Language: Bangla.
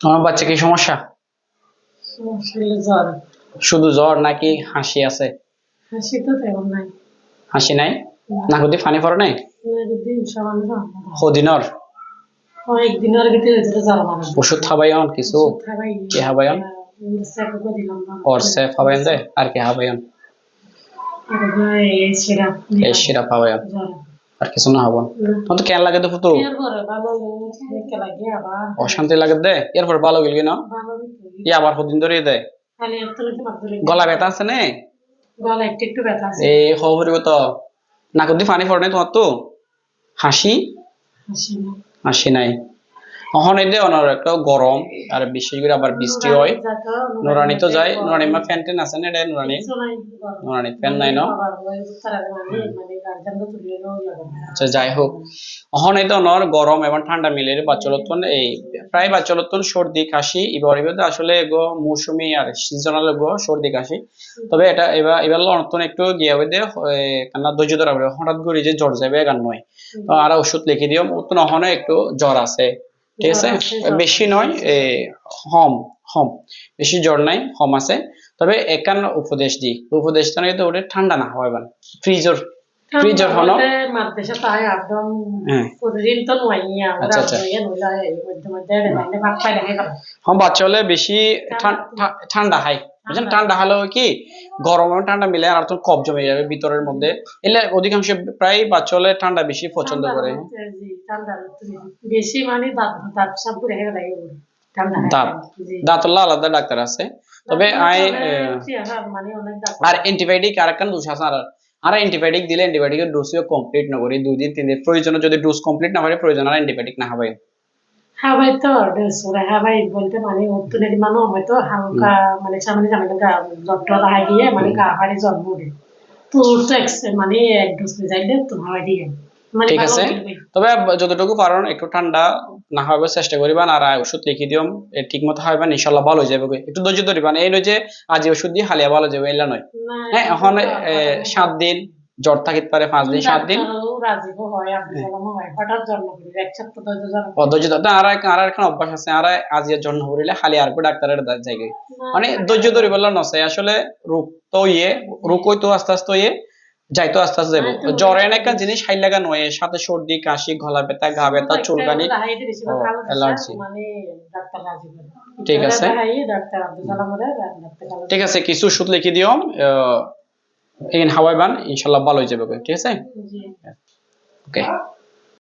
তোমার বাচ্চা কি সমস্যা? শুধু জ্বর নাকি হাসি আছে? হাসি তো তেমন নাই। হাসি নাই? নাকুদি ফানি পড়ে নাই? দিন হদিনর? ভিতরে ওষুধ খাবাইন কিছু? কি খাবাইন খাবাইন আর কি খাবাইন আর এই সিরাপ। খাবাইন আর কিছু না হব। তো কেন লাগে তো? লাগে আবার। অশান্তি লাগে দে। এরপর ভালো গেল না? ই আবার কদিন ধরে দে। খালি এত লোকে মাত্র গলা। ব্যথা আছে নে? গলা একটু একটু ব্যথা আছে। এই খবর তো। নাকুদি পানি পড়ে নাই তোমার তো? হাসি? হাসি হাসি নাই। এখন এই যে অনার একটা গরম আর বিশেষ করে আবার বৃষ্টি হয়। নুরানি তো যায়। নুরানি মা ফ্যান টেন আছে না এটা নুরানি? নুরানি। ফ্যান নাই ন? আচ্ছা যাই হোক। এখন তো অনর গরম এবং ঠান্ডা মিলে বাচ্চালতন এই প্রায় বাচ্চালতন সর্দি কাশি এবার এবার আসলে এগো মৌসুমি আর সিজনাল এগো সর্দি কাশি। তবে এটা এবার এবার নতুন একটু গিয়ে দে কান্না ধৈর্য ধরা হঠাৎ করে যে জ্বর যাবে গান নয়। আর ওষুধ লিখে দিও তো নহনে একটু জ্বর আছে। ঠিক আছে? বেশি নয় হম হম। বেশি জ্বর নাই হম আছে। তবে একান উপদেশ দি। উপদেশ তো নাকি তো ওটা ঠান্ডা না হয় মানে ফ্রিজর ফ্রিজর হলো। হম বাচ্চা হলে বেশি ঠান্ডা। হয়। বুঝছেন? ঠান্ডা। হলে কি গরম এবং ঠান্ডা মিলে আর তো কফ জমে যাবে ভিতরের মধ্যে। এলে অধিকাংশ প্রায় বাচ্চা হলে ঠান্ডা বেশি পছন্দ করে। বেশি মানে দাঁত দাঁত সব করে হেগে লাগে ওর। দাঁত? আলাদা ডাক্তার আছে। তবে আই চেহারা মানে আর অ্যান্টিবায়োটিক আর একটা ডোজ আছে আর আর অ্যান্টিবায়োটিক দিলে অ্যান্টিবায়োটিকের ডোজও কমপ্লিট না করি দুই দিন তিন দিন। প্রয়োজনে যদি ডোজ কমপ্লিট না করে প্রয়োজন আর অ্যান্টিবায়োটিক না হবে হাওয়াই তো বলতে মানে অর্থনীতি মানুষ হয়তো হালকা মানে সামনে সামনে গা জ্বরটা গিয়ে মানে গা হাড়ি জন্ম দেয়। তো ওর তো মানে এক ডোজ যাইলে তো দিয়ে। মানে ঠিক আছে? তবে যতটুকু পারেন একটু ঠান্ডা না হবে চেষ্টা করিবান আর ওষুধ লিখি দিও ঠিক মতো হইবেন ইনশাল্লাহ ভালো হয়ে যাবে একটু ধৈর্য ধরিবান এই নয় যে আজ ওষুধ দিয়ে হালিয়া ভালো যাবে এলা নয়। হ্যাঁ এখন সাত দিন জ্বর থাকিতে পারে পাঁচ দিন সাত দিন। অভ্যাস আছে আর জন্য হরিলে আর ডাক্তারের জায়গায়। মানে ধৈর্য ধরি বললাম আসলে রোগ তো ইয়ে রোগ আস্তে আস্তে ইয়ে যাইতো আস্তে আস্তে যাব জ্বরে একটা জিনিস হাই লাগা নয় সাথে সর্দি কাশি গলা ব্যথা গা ব্যথা চুলকানি। অ্যালার্জি। মানে ঠিক আছে। ঠিক আছে কিছু ওষুধ লিখে দিও ইন হাওয়াই বান ইনশাল্লাহ ভালো হয়ে যাবে ঠিক আছে? ওকে